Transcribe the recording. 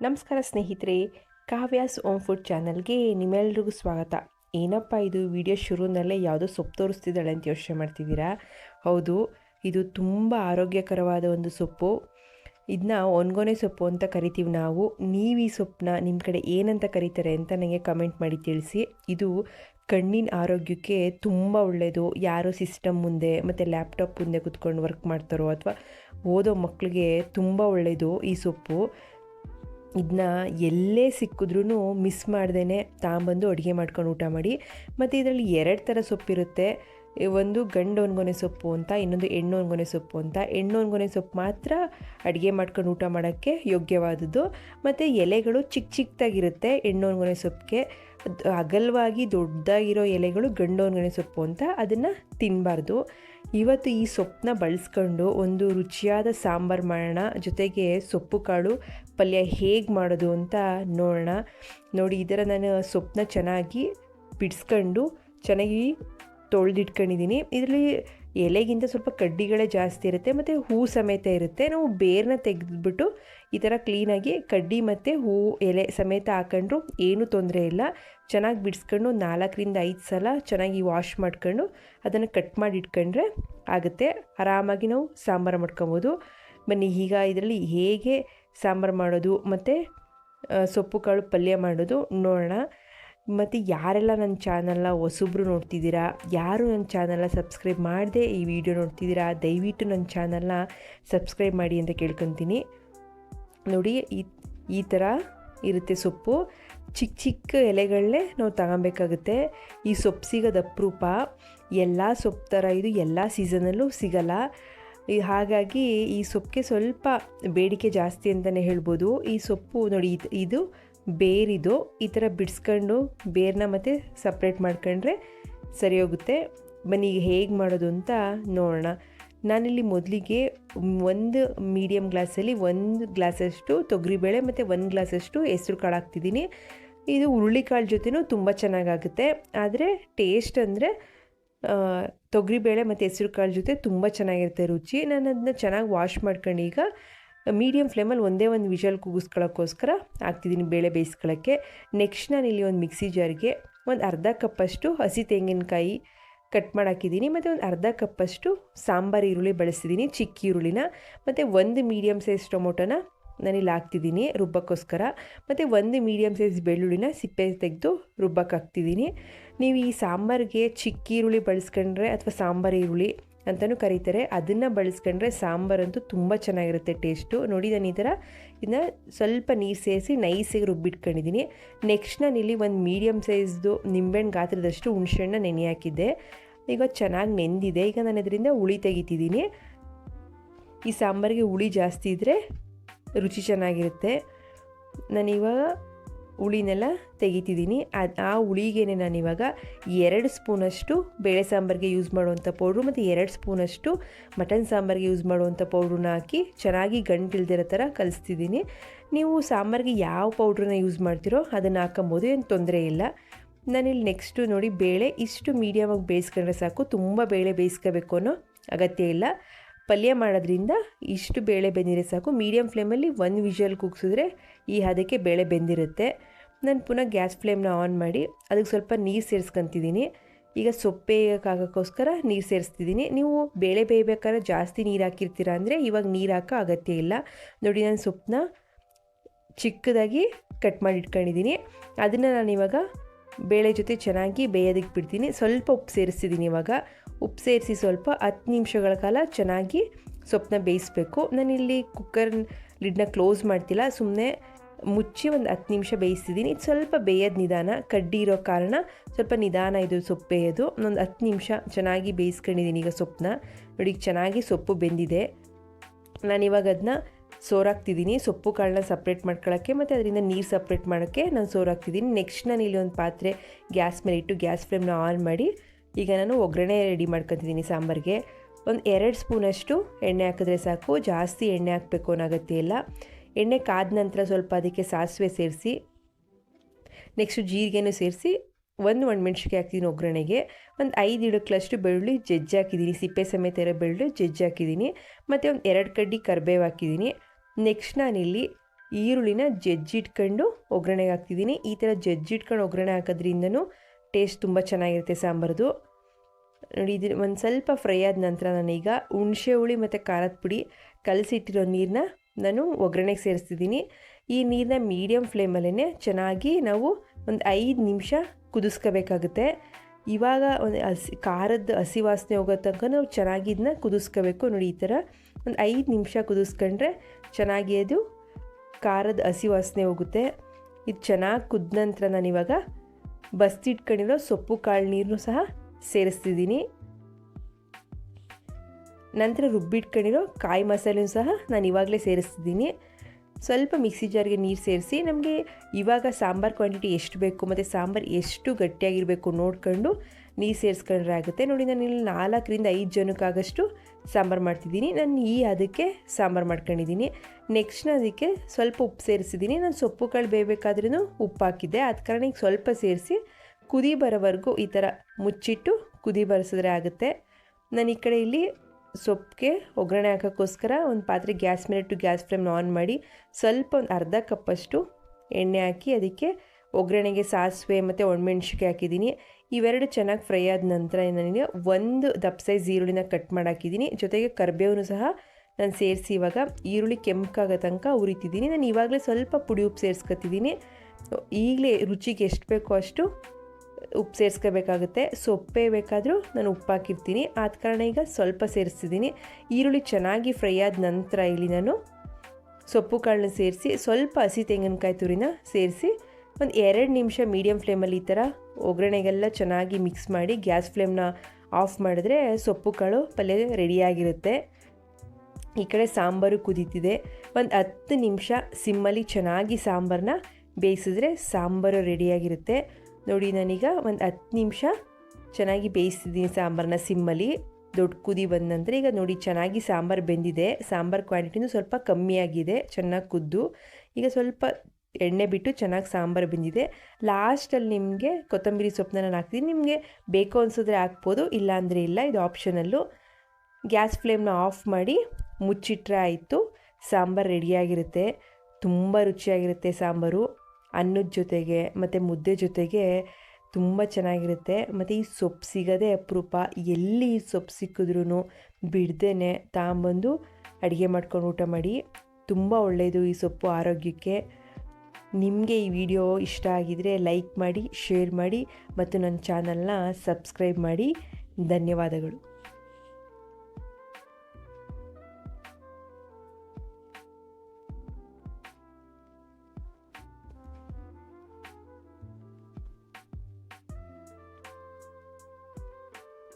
ನಮಸ್ಕಾರ ಸ್ನೇಹಿತರೆ Kavya's ohm food ಚಾನಲ್ಗೆ ನಿಮ್ಮೆಲ್ರಿಗೂ ಸ್ವಾಗತ. ಏನಪ್ಪ ಇದು? ವಿಡಿಯೋ ಶುರುನಲ್ಲೇ ಯಾವುದೋ ಸೊಪ್ಪು ತೋರಿಸ್ತಿದ್ದಾಳೆ ಅಂತ ಯೋಚನೆ ಮಾಡ್ತಿದ್ದೀರಾ? ಹೌದು, ಇದು ತುಂಬ ಆರೋಗ್ಯಕರವಾದ ಒಂದು ಸೊಪ್ಪು. ಇದನ್ನ ಒನ್ಗೊನೆ ಸೊಪ್ಪು ಅಂತ ಕರಿತೀವಿ ನಾವು. ನೀವು ಈ ಸೊಪ್ಪನ್ನ ನಿಮ್ಮ ಕಡೆ ಏನಂತ ಕರೀತಾರೆ ಅಂತ ನನಗೆ ಕಮೆಂಟ್ ಮಾಡಿ ತಿಳಿಸಿ. ಇದು ಕಣ್ಣಿನ ಆರೋಗ್ಯಕ್ಕೆ ತುಂಬ ಒಳ್ಳೆಯದು ಯಾರೋ ಸಿಸ್ಟಮ್ ಮುಂದೆ ಮತ್ತು ಲ್ಯಾಪ್ಟಾಪ್ ಮುಂದೆ ಕುತ್ಕೊಂಡು ವರ್ಕ್ ಮಾಡ್ತಾರೋ ಅಥವಾ ಓದೋ ಮಕ್ಕಳಿಗೆ ತುಂಬ ಒಳ್ಳೆಯದು ಈ ಸೊಪ್ಪು. ಇದನ್ನ ಎಲ್ಲೇ ಸಿಕ್ಕಿದ್ರೂ ಮಿಸ್ ಮಾಡ್ದೇ ತಾಂಬಂದು ಅಡುಗೆ ಮಾಡ್ಕೊಂಡು ಊಟ ಮಾಡಿ. ಮತ್ತು ಇದರಲ್ಲಿ ಎರಡು ಥರ ಸೊಪ್ಪಿರುತ್ತೆ. ಒಂದು ಗಂಡು ಒನ್ಗೊನೆ ಸೊಪ್ಪು ಅಂತ, ಇನ್ನೊಂದು ಹೆಣ್ಣು ಒನ್ಗೊನೆ ಸೊಪ್ಪು ಅಂತ. ಹೆಣ್ಣು ಒನ್ಗೊನೆ ಸೊಪ್ಪು ಮಾತ್ರ ಅಡುಗೆ ಮಾಡ್ಕೊಂಡು ಊಟ ಮಾಡೋಕ್ಕೆ ಯೋಗ್ಯವಾದದ್ದು. ಮತ್ತು ಎಲೆಗಳು ಚಿಕ್ಕ ಚಿಕ್ಕದಾಗಿರುತ್ತೆ ಹೆಣ್ಣು ಒನ್ಗೊನೆ ಸೊಪ್ಪಿಗೆ. ಅಗಲವಾಗಿ ದೊಡ್ಡದಾಗಿರೋ ಎಲೆಗಳು ಗಂಡು ಒನ್ಗೊನೆ ಸೊಪ್ಪು ಅಂತ ಅದನ್ನು ತಿನ್ನಬಾರ್ದು ಇವತ್ತು ಈ ಸೊಪ್ಪನ್ನ ಬಳಸ್ಕೊಂಡು ಒಂದು ರುಚಿಯಾದ ಸಾಂಬಾರು ಮಾಡೋಣ. ಜೊತೆಗೆ ಸೊಪ್ಪು ಕಾಳು ಪಲ್ಯ ಹೇಗೆ ಮಾಡೋದು ಅಂತ ನೋಡೋಣ. ನೋಡಿ ಥರ ನಾನು ಸೊಪ್ಪನ್ನ ಚೆನ್ನಾಗಿ ಬಿಡಿಸ್ಕೊಂಡು ಚೆನ್ನಾಗಿ ತೊಳೆದಿಟ್ಕೊಂಡಿದ್ದೀನಿ. ಇದರಲ್ಲಿ ಎಲೆಗಿಂತ ಸ್ವಲ್ಪ ಕಡ್ಡಿಗಳೇ ಜಾಸ್ತಿ ಇರುತ್ತೆ, ಮತ್ತು ಹೂ ಸಮೇತ ಇರುತ್ತೆ. ನಾವು ಬೇರನ್ನ ತೆಗೆದ್ಬಿಟ್ಟು ಈ ಥರ ಕ್ಲೀನಾಗಿ ಕಡ್ಡಿ ಮತ್ತು ಹೂವು ಎಲೆ ಸಮೇತ ಹಾಕೊಂಡ್ರು ಏನೂ ತೊಂದರೆ ಇಲ್ಲ. ಚೆನ್ನಾಗಿ ಬಿಡಿಸ್ಕೊಂಡು ನಾಲ್ಕರಿಂದ ಐದು ಸಲ ಚೆನ್ನಾಗಿ ವಾಶ್ ಮಾಡ್ಕೊಂಡು ಅದನ್ನು ಕಟ್ ಮಾಡಿ ಇಟ್ಕೊಂಡ್ರೆ ಆಗುತ್ತೆ. ಆರಾಮಾಗಿ ನಾವು ಸಾಂಬಾರು ಮಾಡ್ಕೊಬೋದು. ಬನ್ನಿ, ಈಗ ಇದರಲ್ಲಿ ಹೇಗೆ ಸಾಂಬಾರು ಮಾಡೋದು ಮತ್ತು ಸೊಪ್ಪು ಕಾಳು ಪಲ್ಯ ಮಾಡೋದು ನೋಡೋಣ. ಮತ್ತು ಯಾರೆಲ್ಲ ನನ್ನ ಚಾನಲ್ನ ಹೊಸಬ್ರು ನೋಡ್ತಿದ್ದೀರಾ, ಯಾರು ನನ್ನ ಚಾನಲ್ನ ಸಬ್ಸ್ಕ್ರೈಬ್ ಮಾಡದೆ ಈ ವಿಡಿಯೋ ನೋಡ್ತಿದ್ದೀರಾ, ದಯವಿಟ್ಟು ನನ್ನ ಚಾನಲ್ನ ಸಬ್ಸ್ಕ್ರೈಬ್ ಮಾಡಿ ಅಂತ ಕೇಳ್ಕೊತೀನಿ. ನೋಡಿ, ಈ ಈ ಥರ ಇರುತ್ತೆ ಸೊಪ್ಪು. ಚಿಕ್ಕ ಚಿಕ್ಕ ಎಲೆಗಳನ್ನೇ ನಾವು ತಗೊಬೇಕಾಗುತ್ತೆ. ಈ ಸೊಪ್ಪು ಸಿಗೋದು ಅಪರೂಪ, ಎಲ್ಲ ಸೊಪ್ಪು ಥರ ಇದು ಎಲ್ಲ ಸೀಸನಲ್ಲೂ ಸಿಗಲ್ಲ. ಹಾಗಾಗಿ ಈ ಸೊಪ್ಪಿಗೆ ಸ್ವಲ್ಪ ಬೇಡಿಕೆ ಜಾಸ್ತಿ ಅಂತಲೇ ಹೇಳ್ಬೋದು. ಈ ಸೊಪ್ಪು ನೋಡಿ, ಇದ್- ಇದು ಬೇರಿದು, ಈ ಥರ ಬಿಡಿಸ್ಕೊಂಡು ಬೇರನ್ನ ಮತ್ತೆ ಸಪ್ರೇಟ್ ಮಾಡ್ಕೊಂಡ್ರೆ ಸರಿ ಹೋಗುತ್ತೆ. ಬನ್ನಿ, ಈಗ ಹೇಗೆ ಮಾಡೋದು ಅಂತ ನೋಡೋಣ. ನಾನಿಲ್ಲಿ ಮೊದಲಿಗೆ ಒಂದು ಮೀಡಿಯಮ್ ಗ್ಲಾಸಲ್ಲಿ ಒಂದು ಗ್ಲಾಸಷ್ಟು ತೊಗರಿಬೇಳೆ ಮತ್ತು ಒಂದು ಗ್ಲಾಸಷ್ಟು ಹೆಸ್ರು ಕಾಳು ಹಾಕ್ತಿದ್ದೀನಿ ಇದು ಹುರುಳಿಕಾಳು ಜೊತೆನೂ ತುಂಬ ಚೆನ್ನಾಗಾಗುತ್ತೆ. ಆದರೆ ಟೇಸ್ಟ್ ಅಂದರೆ ತೊಗರಿಬೇಳೆ ಮತ್ತು ಹೆಸ್ರು ಕಾಳು ಜೊತೆ ತುಂಬ ಚೆನ್ನಾಗಿರುತ್ತೆ ರುಚಿ. ನಾನು ಅದನ್ನ ಚೆನ್ನಾಗಿ ವಾಶ್ ಮಾಡ್ಕೊಂಡು ಈಗ ಮೀಡಿಯಮ್ ಫ್ಲೇಮಲ್ಲಿ ಒಂದೇ ಒಂದು ವಿಷಲ್ ಕೂಗಿಸ್ಕೊಳ್ಳೋಕ್ಕೋಸ್ಕರ ಹಾಕ್ತಿದ್ದೀನಿ ಬೇಳೆ ಬೇಯಿಸ್ಕೊಳ್ಳೋಕ್ಕೆ ನೆಕ್ಸ್ಟ್ ನಾನು ಇಲ್ಲಿ ಒಂದು ಮಿಕ್ಸಿ ಜಾರ್ಗೆ ಒಂದು ಅರ್ಧ ಕಪ್ಪಷ್ಟು ಹಸಿ ತೆಂಗಿನಕಾಯಿ ಕಟ್ ಮಾಡಾಕಿದ್ದೀನಿ ಮತ್ತು ಒಂದು ಅರ್ಧ ಕಪ್ಪಷ್ಟು ಸಾಂಬಾರು ಈರುಳ್ಳಿ ಬಳಸಿದ್ದೀನಿ ಚಿಕ್ಕ ಈರುಳ್ಳಿನ, ಮತ್ತು ಒಂದು ಮೀಡಿಯಮ್ ಸೈಜ್ ಟೊಮೊಟೊನ ನಾನಿಲ್ಲಿ ಹಾಕ್ತಿದ್ದೀನಿ ರುಬ್ಬಕ್ಕೋಸ್ಕರ, ಮತ್ತು ಒಂದು ಮೀಡಿಯಮ್ ಸೈಜ್ ಬೆಳ್ಳುಳ್ಳಿನ ಸಿಪ್ಪೆ ತೆಗೆದು ರುಬ್ಬಕ್ಕೆ ಹಾಕ್ತಿದ್ದೀನಿ ನೀವು ಈ ಸಾಂಬಾರಿಗೆ ಚಿಕ್ಕ ಈರುಳ್ಳಿ ಬಳಸ್ಕೊಂಡ್ರೆ ಅಥವಾ ಸಾಂಬಾರು ಈರುಳ್ಳಿ ಅಂತಲೂ ಕರೀತಾರೆ, ಅದನ್ನು ಬಳಸ್ಕೊಂಡ್ರೆ ಸಾಂಬಾರಂತೂ ತುಂಬ ಚೆನ್ನಾಗಿರುತ್ತೆ ಟೇಸ್ಟು. ನೋಡಿ ನಾನು ಈ ಥರ ಇದನ್ನ ಸ್ವಲ್ಪ ನೀರು ಸೇರಿಸಿ ನೈಸಿಗೆ ರುಬ್ಬಿಟ್ಕೊಂಡಿದ್ದೀನಿ ನೆಕ್ಸ್ಟ್ ನಾನು ಇಲ್ಲಿ ಒಂದು ಮೀಡಿಯಮ್ ಸೈಜ್ದು ನಿಂಬೆಹಣ್ಣು ಗಾತ್ರದಷ್ಟು ಹುಣಸೆಹಣ್ಣ ನೆನೆ ಹಾಕಿದ್ದೆ. ಈಗ ಚೆನ್ನಾಗಿ ನೆಂದಿದೆ. ಈಗ ನಾನು ಇದರಿಂದ ಹುಳಿ ತೆಗಿತಿದ್ದೀನಿ. ಈ ಸಾಂಬಾರಿಗೆ ಹುಳಿ ಜಾಸ್ತಿ ಇದ್ದರೆ ರುಚಿ ಚೆನ್ನಾಗಿರುತ್ತೆ. ನಾನಿವಾಗ ಹುಳಿನೆಲ್ಲ ತೆಗಿತಿದ್ದೀನಿ. ಅದು ಆ ಹುಳಿಗೇನೆ ನಾನಿವಾಗ ಎರಡು ಸ್ಪೂನಷ್ಟು ಬೇಳೆ ಸಾಂಬಾರಿಗೆ ಯೂಸ್ ಮಾಡುವಂಥ ಪೌಡ್ರು ಮತ್ತು ಎರಡು ಸ್ಪೂನಷ್ಟು ಮಟನ್ ಸಾಂಬಾರಿಗೆ ಯೂಸ್ ಮಾಡುವಂಥ ಪೌಡ್ರನ್ನ ಹಾಕಿ ಚೆನ್ನಾಗಿ ಗಂಟಿಲ್ದಿರೋ ಥರ ಕಲಿಸ್ತಿದ್ದೀನಿ. ನೀವು ಸಾಂಬಾರಿಗೆ ಯಾವ ಪೌಡ್ರನ್ನ ಯೂಸ್ ಮಾಡ್ತೀರೋ ಅದನ್ನು ಹಾಕೊಬೋದು, ಏನು ತೊಂದರೆ ಇಲ್ಲ. ನಾನಿಲ್ಲಿ ನೆಕ್ಸ್ಟು ನೋಡಿ ಬೇಳೆ ಇಷ್ಟು ಮೀಡಿಯಮಾಗಿ ಬೇಯಿಸ್ಕೊಂಡ್ರೆ ಸಾಕು. ತುಂಬ ಬೇಳೆ ಬೇಯಿಸ್ಕೋಬೇಕು ಅನ್ನೋ ಅಗತ್ಯ ಇಲ್ಲ. ಪಲ್ಯ ಮಾಡೋದ್ರಿಂದ ಇಷ್ಟು ಬೇಳೆ ಬೆಂದಿದ್ರೆ ಸಾಕು. ಮೀಡಿಯಮ್ ಫ್ಲೇಮಲ್ಲಿ ಒಂದು ವಿಷಲ್ ಕುಗ್ಸಿದ್ರೆ ಈ ಹದಕ್ಕೆ ಬೇಳೆ ಬೆಂದಿರುತ್ತೆ. ನಾನು ಪುನಃ ಗ್ಯಾಸ್ ಫ್ಲೇಮ್ನ ಆನ್ ಮಾಡಿ ಅದಕ್ಕೆ ಸ್ವಲ್ಪ ನೀರು ಸೇರಿಸ್ಕೊತಿದ್ದೀನಿ ಈಗ ಸೊಪ್ಪೆ ಹಾಕೋಕ್ಕೋಸ್ಕರ ನೀರು ಸೇರಿಸ್ತಿದ್ದೀನಿ ನೀವು ಬೇಳೆ ಬೇಯಬೇಕಾದ್ರೆ ಜಾಸ್ತಿ ನೀರು ಹಾಕಿರ್ತೀರ ಅಂದರೆ ಇವಾಗ ನೀರು ಹಾಕೋ ಅಗತ್ಯ ಇಲ್ಲ. ನೋಡಿ ನಾನು ಸೊಪ್ಪನ್ನ ಚಿಕ್ಕದಾಗಿ ಕಟ್ ಮಾಡಿ ಇಟ್ಕೊಂಡಿದ್ದೀನಿ ಅದನ್ನು ನಾನು ಇವಾಗ ಬೇಳೆ ಜೊತೆ ಚೆನ್ನಾಗಿ ಬೇಯೋದಕ್ಕೆ ಬಿಡ್ತೀನಿ. ಸ್ವಲ್ಪ ಉಪ್ಪು ಸೇರಿಸ್ತಿದ್ದೀನಿ ಇವಾಗ. ಉಪ್ಪು ಸೇರಿಸಿ ಸ್ವಲ್ಪ ಹತ್ತು ನಿಮಿಷಗಳ ಕಾಲ ಚೆನ್ನಾಗಿ ಸೊಪ್ಪನ್ನ ಬೇಯಿಸಬೇಕು. ನಾನಿಲ್ಲಿ ಕುಕ್ಕರ್ ಲಿಡ್ನ ಕ್ಲೋಸ್ ಮಾಡ್ತಿಲ್ಲ. ಸುಮ್ಮನೆ ಮುಚ್ಚಿ ಒಂದು ಹತ್ತು ನಿಮಿಷ ಬೇಯಿಸ್ತಿದ್ದೀನಿ. ಇದು ಸ್ವಲ್ಪ ಬೇಯೋದು ನಿಧಾನ, ಕಡ್ಡಿ ಇರೋ ಕಾರಣ ಸ್ವಲ್ಪ ನಿಧಾನ ಇದು ಸೊಪ್ಪು ಬೇಯೋದು. ಒಂದು ಹತ್ತು ನಿಮಿಷ ಚೆನ್ನಾಗಿ ಬೇಯಿಸ್ಕೊಂಡಿದ್ದೀನಿ ಈಗ ಸೊಪ್ಪನ್ನ. ನೋಡಿ, ಚೆನ್ನಾಗಿ ಸೊಪ್ಪು ಬೆಂದಿದೆ. ನಾನಿವಾಗ ಅದನ್ನ ಸೋರಾಕ್ತಿದ್ದೀನಿ, ಸೊಪ್ಪು ಕಾಳನ್ನ ಸಪ್ರೇಟ್ ಮಾಡ್ಕೊಳ್ಳೋಕ್ಕೆ ಮತ್ತು ಅದರಿಂದ ನೀರು ಸಪ್ರೇಟ್ ಮಾಡೋಕ್ಕೆ ನಾನು ಸೋರಾಕ್ತಿದ್ದೀನಿ. ನೆಕ್ಸ್ಟ್ ನಾನು ಇಲ್ಲಿ ಒಂದು ಪಾತ್ರೆ ಗ್ಯಾಸ್ ಮೇಲೆ ಇಟ್ಟು ಗ್ಯಾಸ್ ಫ್ಲೇಮ್ನ ಆನ್ ಮಾಡಿ ಈಗ ನಾನು ಒಗ್ಗರಣೆ ರೆಡಿ ಮಾಡ್ಕೊತಿದ್ದೀನಿ ಸಾಂಬಾರಿಗೆ. ಒಂದು ಎರಡು ಸ್ಪೂನಷ್ಟು ಎಣ್ಣೆ ಹಾಕಿದ್ರೆ ಸಾಕು, ಜಾಸ್ತಿ ಎಣ್ಣೆ ಹಾಕಬೇಕು ಅನ್ನೋ ಇಲ್ಲ. ಎಣ್ಣೆ ಕಾದ ನಂತರ ಸ್ವಲ್ಪ ಅದಕ್ಕೆ ಸಾಸಿವೆ ಸೇರಿಸಿ ನೆಕ್ಸ್ಟು ಜೀರಿಗೆನೂ ಸೇರಿಸಿ ಒಂದು ಒಣಮೆಣ್ಸಿಗೆ ಹಾಕ್ತಿದ್ದೀನಿ ಒಗ್ಗರಣೆಗೆ. ಒಂದು ಐದು ಇಡಕ್ಲಷ್ಟು ಬೆಳ್ಳುಳ್ಳಿ, ಜಜ್ಜಿ ಹಾಕಿದ್ದೀನಿ. ಸಿಪ್ಪೆ ಸಮೇತ ಇರೋ ಬೆಳ್ಳುಳ್ಳಿ ಜಜ್ಜಿ ಹಾಕಿದ್ದೀನಿ. ಮತ್ತು ಒಂದು ಎರಡು ಕಡ್ಡಿ ಕರಿಬೇವು ಹಾಕಿದ್ದೀನಿ. ನೆಕ್ಸ್ಟ್ ನಾನಿಲ್ಲಿ ಈರುಳ್ಳಿನ ಜಜ್ಜಿಟ್ಕೊಂಡು ಒಗ್ಗರಣೆಗೆ ಹಾಕ್ತಿದ್ದೀನಿ. ಈ ಥರ ಜಜ್ಜಿಟ್ಕೊಂಡು ಒಗ್ಗರಣೆ ಹಾಕೋದ್ರಿಂದನೂ ಟೇಸ್ಟ್ ತುಂಬ ಚೆನ್ನಾಗಿರುತ್ತೆ ಸಾಂಬಾರ್ದು. ನೋಡಿ, ಇದು ಒಂದು ಸ್ವಲ್ಪ ಫ್ರೈ ಆದ ನಂತರ ನಾನೀಗ ಹುಣಸೆ ಹುಳಿ ಮತ್ತು ಖಾರದ ಪುಡಿ ಕಲಸಿಟ್ಟಿರೋ ನೀರನ್ನ ನಾನು ಒಗ್ಗರಣೆಗೆ ಸೇರಿಸ್ತಿದ್ದೀನಿ. ಈ ನೀರನ್ನ ಮೀಡಿಯಮ್ ಫ್ಲೇಮಲ್ಲೇ ಚೆನ್ನಾಗಿ ನಾವು ಒಂದು ಐದು ನಿಮಿಷ ಕುದಿಸ್ಕೋಬೇಕಾಗುತ್ತೆ. ಇವಾಗ ಒಂದು ಹಸಿ, ಖಾರದ ಹಸಿ ವಾಸನೆ ಹೋಗೋ ತನಕ ನಾವು ಚೆನ್ನಾಗಿ ಇದನ್ನ ಕುದಿಸ್ಕೋಬೇಕು. ನೋಡಿ, ಈ ಥರ ಒಂದು ಐದು ನಿಮಿಷ ಕುದಿಸ್ಕೊಂಡ್ರೆ ಚೆನ್ನಾಗಿ ಅದು ಖಾರದ ಹಸಿ ವಾಸನೆ ಹೋಗುತ್ತೆ. ಇದು ಚೆನ್ನಾಗಿ ಕುದ್ದ ನಂತರ ನಾನಿವಾಗ ಬಸ್ತಿಟ್ಕೊಂಡಿರೋ ಸೊಪ್ಪು, ಕಾಳು ನೀರನ್ನು ಸಹ ಸೇರಿಸ್ತಿದ್ದೀನಿ. ನಂತರ ರುಬ್ಬಿಟ್ಕೊಂಡಿರೋ ಕಾಯಿ ಮಸಾಲೆನೂ ಸಹ ನಾನು ಇವಾಗಲೇ ಸೇರಿಸ್ತಿದ್ದೀನಿ. ಸ್ವಲ್ಪ ಮಿಕ್ಸಿ ಜಾರ್ಗೆ ನೀರು ಸೇರಿಸಿ ನಮಗೆ ಇವಾಗ ಸಾಂಬಾರು ಕ್ವಾಂಟಿಟಿ ಎಷ್ಟು ಬೇಕು ಮತ್ತು ಸಾಂಬಾರು ಎಷ್ಟು ಗಟ್ಟಿಯಾಗಿರಬೇಕು ನೋಡ್ಕೊಂಡು ನೀರು ಸೇರಿಸ್ಕೊಂಡ್ರೆ ಆಗುತ್ತೆ. ನೋಡಿ, ನಾನು ಇಲ್ಲಿ ನಾಲ್ಕರಿಂದ ಐದು ಜನಕ್ಕಾಗಷ್ಟು ಸಾಂಬಾರು ಮಾಡ್ತಿದ್ದೀನಿ. ನಾನು ಈ ಅದಕ್ಕೆ ಸಾಂಬಾರು ಮಾಡ್ಕೊಂಡಿದ್ದೀನಿ. ನೆಕ್ಸ್ಟ್ ಅದಕ್ಕೆ ಸ್ವಲ್ಪ ಉಪ್ಪು ಸೇರಿಸಿದ್ದೀನಿ. ನಾನು ಸೊಪ್ಪುಗಳು ಬೇಯಬೇಕಾದ್ರೂ ಉಪ್ಪು ಹಾಕಿದ್ದೆ. ಆದ ಕಾರಣ ಈಗ ಸ್ವಲ್ಪ ಸೇರಿಸಿ ಕುದಿ ಬರೋವರೆಗೂ ಈ ಥರ ಮುಚ್ಚಿಟ್ಟು ಕುದಿ ಬರೆಸಿದ್ರೆ ಆಗುತ್ತೆ. ನಾನು ಈ ಕಡೆ ಇಲ್ಲಿ ಸೊಪ್ಪಿಗೆ ಒಗ್ಗರಣೆ ಹಾಕೋಕ್ಕೋಸ್ಕರ ಒಂದು ಪಾತ್ರೆ ಗ್ಯಾಸ್ ಮೇಲೆ ಟು ಗ್ಯಾಸ್ ಫ್ಲೇಮ್ನ ಆನ್ ಮಾಡಿ ಸ್ವಲ್ಪ ಒಂದು ಅರ್ಧ ಕಪ್ಪಷ್ಟು ಎಣ್ಣೆ ಹಾಕಿ ಅದಕ್ಕೆ ಒಗ್ಗರಣೆಗೆ ಸಾಸಿವೆ ಮತ್ತು ಒಣಮೆಣ್ಸಿಕಾಯಿ ಹಾಕಿದ್ದೀನಿ. ಇವೆರಡು ಚೆನ್ನಾಗಿ ಫ್ರೈ ಆದ ನಂತರ ನನಗೆ ಒಂದು ದಪ್ಪ ಸೈಜ್ ಈರುಳ್ಳಿನ ಕಟ್ ಮಾಡಿ ಹಾಕಿದ್ದೀನಿ ಜೊತೆಗೆ ಕರಿಬೇವನು ಸಹ ನಾನು ಸೇರಿಸಿ ಇವಾಗ ಈರುಳ್ಳಿ ಕೆಂಪಾಗೋ ತನಕ ಉರಿತಿದ್ದೀನಿ ನಾನು ಇವಾಗಲೇ ಸ್ವಲ್ಪ ಪುಡಿ ಉಪ್ಪು ಸೇರಿಸ್ಕೊತಿದ್ದೀನಿ. ಈಗಲೇ ರುಚಿಗೆ ಎಷ್ಟು ಬೇಕೋ ಅಷ್ಟು ಉಪ್ಪು ಸೇರಿಸ್ಕೋಬೇಕಾಗುತ್ತೆ. ಸೊಪ್ಪೇ ಬೇಕಾದರೂ ನಾನು ಉಪ್ಪು ಹಾಕಿರ್ತೀನಿ. ಆದ ಕಾರಣ ಈಗ ಸ್ವಲ್ಪ ಸೇರಿಸ್ತಿದ್ದೀನಿ ಈರುಳ್ಳಿ ಚೆನ್ನಾಗಿ ಫ್ರೈ ಆದ ನಂತರ ಇಲ್ಲಿ ನಾನು ಸೊಪ್ಪು ಕಾಳನ್ನ ಸೇರಿಸಿ, ಸ್ವಲ್ಪ ಹಸಿ ತೆಂಗಿನಕಾಯಿ ತುರಿನ ಸೇರಿಸಿ, ಒಂದು ಎರಡು ನಿಮಿಷ ಮೀಡಿಯಮ್ ಫ್ಲೇಮಲ್ಲಿ ಈ ಥರ ಒಗ್ಗರಣೆಗೆಲ್ಲ ಚೆನ್ನಾಗಿ ಮಿಕ್ಸ್ ಮಾಡಿ ಗ್ಯಾಸ್ ಫ್ಲೇಮ್ನ ಆಫ್ ಮಾಡಿದ್ರೆ ಸೊಪ್ಪು ಕಾಳು ಪಲ್ಯ ರೆಡಿಯಾಗಿರುತ್ತೆ ಈ ಕಡೆ ಸಾಂಬಾರು ಕುದೀತಿದೆ. ಒಂದು ಹತ್ತು ನಿಮಿಷ ಸಿಮ್ಮಲ್ಲಿ ಚೆನ್ನಾಗಿ ಸಾಂಬಾರನ್ನ ಬೇಯಿಸಿದ್ರೆ ಸಾಂಬಾರು ರೆಡಿಯಾಗಿರುತ್ತೆ ನೋಡಿ, ನಾನೀಗ ಒಂದು ಹತ್ತು ನಿಮಿಷ ಚೆನ್ನಾಗಿ ಬೇಯಿಸ್ತಿದ್ದೀನಿ ಸಾಂಬಾರನ್ನ ಸಿಮ್ಮಲ್ಲಿ. ದೊಡ್ಡ ಕುದಿ ಬಂದ ನಂತರ ಈಗ ನೋಡಿ, ಚೆನ್ನಾಗಿ ಸಾಂಬಾರು ಬೆಂದಿದೆ. ಸಾಂಬಾರು ಕ್ವಾಂಟಿಟಿನೂ ಸ್ವಲ್ಪ ಕಮ್ಮಿಯಾಗಿದೆ ಚೆನ್ನಾಗಿ ಕುದ್ದು. ಈಗ ಸ್ವಲ್ಪ ಎಣ್ಣೆ ಬಿಟ್ಟು ಚೆನ್ನಾಗಿ ಸಾಂಬಾರು ಬೆಂದಿದೆ. ಲಾಸ್ಟಲ್ಲಿ ನಿಮಗೆ ಕೊತ್ತಂಬರಿ ಸೊಪ್ಪನ್ನ ನಾನು ಹಾಕ್ತೀನಿ. ನಿಮಗೆ ಬೇಕು ಅನಿಸಿದ್ರೆ ಹಾಕ್ಬೋದು, ಇಲ್ಲ ಅಂದರೆ ಇಲ್ಲ, ಇದು ಆಪ್ಷನಲ್ಲು. ಗ್ಯಾಸ್ ಫ್ಲೇಮ್ನ ಆಫ್ ಮಾಡಿ ಮುಚ್ಚಿಟ್ರೆ ಆಯಿತು. ಸಾಂಬಾರು ರೆಡಿಯಾಗಿರುತ್ತೆ ತುಂಬ ರುಚಿಯಾಗಿರುತ್ತೆ ಸಾಂಬಾರು. ಅನ್ನದ ಜೊತೆಗೆ ಮತ್ತು ಮುದ್ದೆ ಜೊತೆಗೆ ತುಂಬ ಚೆನ್ನಾಗಿರುತ್ತೆ. ಮತ್ತು ಈ ಸೊಪ್ಪು ಸಿಗೋದೇ ಅಪರೂಪ, ಎಲ್ಲಿ ಈ ಸೊಪ್ಪು ಸಿಕ್ಕಿದ್ರೂ ಬಿಡ್ದೇ ತಗೊಂಬಂದು ಅಡುಗೆ ಮಾಡ್ಕೊಂಡು ಊಟ ಮಾಡಿ. ತುಂಬ ಒಳ್ಳೆಯದು ಈ ಸೊಪ್ಪು ಆರೋಗ್ಯಕ್ಕೆ. ನಿಮಗೆ ಈ ವಿಡಿಯೋ ಇಷ್ಟ ಆಗಿದರೆ ಲೈಕ್ ಮಾಡಿ, ಶೇರ್ ಮಾಡಿ, ಮತ್ತು ನನ್ನ ಚಾನಲ್ನ ಸಬ್ಸ್ಕ್ರೈಬ್ ಮಾಡಿ. ಧನ್ಯವಾದಗಳು.